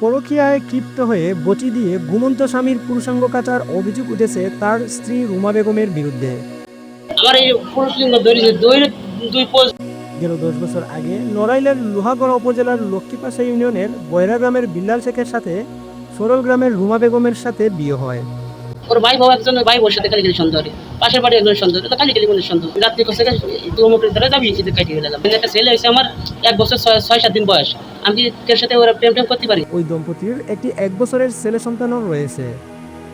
পরকীয়ায় ক্ষিপ্ত হয়ে বটি দিয়ে ঘুমন্ত স্বামীর পুরুষাঙ্গ কাটার অভিযোগ উঠেছে তার স্ত্রী রুমা বেগমের বিরুদ্ধে। গেল দশ বছর আগে নড়াইলের লোহাগড়া উপজেলার লক্ষ্মীপাশা ইউনিয়নের বয়রা গ্রামের বিল্লাল শেখের সাথে সরল গ্রামের রুমা বেগমের সাথে বিয়ে হয়। ওর ভাই বাবা একজন ভাই বসে খালি খালি সন্দেহ পাশের বাড়ি একজন সন্দেহ তো খালি মনে সন্দেহ রাত্রি কষ্ট দু মুখের দ্বারা যাবি এসে কাটিয়ে গেলাম। একটা ছেলে হয়েছে আমার এক বছর ছয় সাত দিন বয়স। আমি কি সাথে ওরা প্রেম টেম করতে পারি? ওই দম্পতির একটি এক বছরের ছেলে সন্তানও রয়েছে।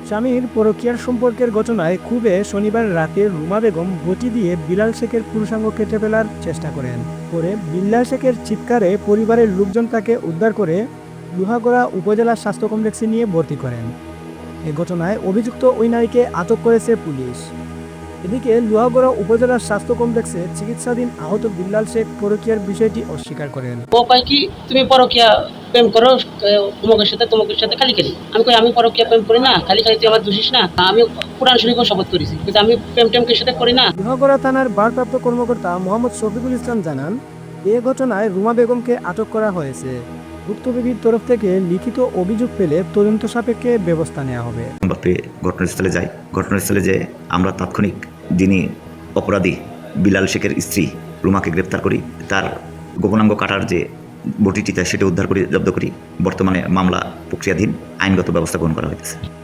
স্বামীর পরকীয়ার সম্পর্কের ঘটনায় খুবে শনিবার রাতে রুমা বেগম বটি দিয়ে বিলাল শেখের পুরুষাঙ্গ কেটে ফেলার চেষ্টা করেন। পরে বিল্লাল শেখের চিৎকারে পরিবারের লোকজন তাকে উদ্ধার করে লোহাগড়া উপজেলা স্বাস্থ্য কমপ্লেক্সে নিয়ে ভর্তি করেন। এ ঘটনায় অভিযুক্ত ওই নারীকে আটক করেছে পুলিশ। এদিকে লোহাগড়া উপজেলার স্বাস্থ্য কমপ্লেক্সে চিকিৎসাধীন আহত বিল্লাল শেখ পরকীয়ার বিষয়টি অস্বীকার করেন। ও কয় কি তুমি পরকিয়া প্রেম করো অমুকের সাথে তোমাকের সাথে খালি খালি। আমি কই আমি পরকিয়া প্রেম করি না খালি খালি তুই আমার দোষিস না। আমি কোরআন শরীফও শপথ করেছি কিন্তু আমি প্রেম টেমকের সাথে করি না? লোহাগড়া থানার ভারপ্রাপ্ত কর্মকর্তা মোহাম্মদ শফিকুল ইসলাম জানান এ ঘটনায় রুমা বেগমকে আটক করা হয়েছে। ভুক্তভোগীর তরফ থেকে লিখিত অভিযোগ পেলে তদন্ত সাপেক্ষে ব্যবস্থা নেওয়া হবে। আমরা ঘটনাস্থলে যাই। ঘটনাস্থলে যে আমরা তাৎক্ষণিক যিনি অপরাধী বিলাল শেখের স্ত্রী রুমাকে গ্রেপ্তার করি, তার গোপনাঙ্গ কাটার যে বটিটিতে সেটা উদ্ধার করে, জব্দ করি। বর্তমানে মামলা প্রক্রিয়াধীন, আইনগত ব্যবস্থা গ্রহণ করা হয়েছে